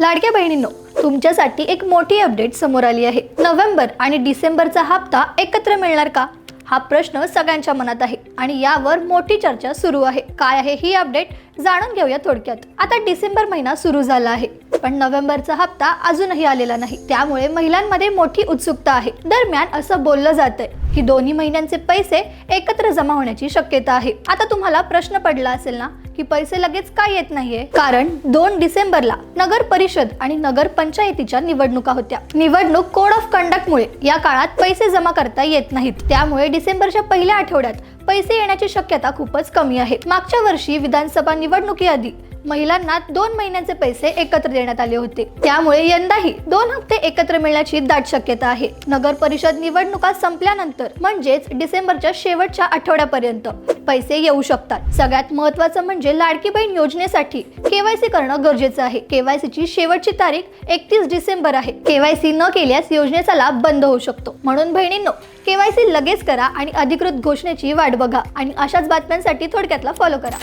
लाडक्या बहिणींनो तुमच्यासाठी एक मोठी अपडेट समोर आली आहे. नोव्हेंबर आणि डिसेंबरचा हप्ता एकत्र मिळणार का? हा प्रश्न सगळ्यांच्या मनात आहे आणि यावर मोठी चर्चा सुरू आहे. काय आहे ही अपडेट जाणून घेऊया थोडक्यात. आता डिसेंबर महिना सुरू झाला आहे पण नोव्हेंबरचा हप्ता अजूनही आलेला नाही. त्यामुळे महिलांमध्ये मोठी उत्सुकता आहे. दरम्यान असं बोललं जातंय की दोन्ही महिन्यांचे पैसे एकत्र जमा होण्याची शक्यता आहे. आता तुम्हाला प्रश्न पडला असेल ना की पैसे लगेच का येत नाहीये? कारण दोन डिसेंबरला नगर परिषद आणि नगर पंचायतीच्या निवडणुका होत्या. निवडणूक कोड ऑफ कंडक्टमुळे या काळात पैसे जमा करता येत नाहीत. त्यामुळे डिसेंबरच्या पहिल्या आठवड्यात पैसे येण्याची शक्यता खूपच कमी आहे. मागच्या वर्षी विधानसभा निवडणुकीआधी महिलांना दोन महिन्याचे पैसे एकत्र देण्यात आले होते. त्यामुळे यंदाही दोन हप्ते एकत्र मिळण्याची दाट शक्यता आहे. नगर परिषद निवडणुका संपल्यानंतर म्हणजेच डिसेंबरच्या शेवटच्या आठवड्यापर्यंत पैसे येऊ शकतात. सगळ्यात महत्वाचं म्हणजे लाडकी बहीण योजनेसाठी केवायसी करणं गरजेचं आहे. केवायसीची शेवटची तारीख एकतीस डिसेंबर आहे. केवायसी न केल्यास योजनेचा लाभ बंद होऊ शकतो. म्हणून बहिणींनो केवायसी लगेच करा आणि अधिकृत घोषणेची वाट बघा आणि अशाच बातम्यांसाठी थोडक्यातला फॉलो करा.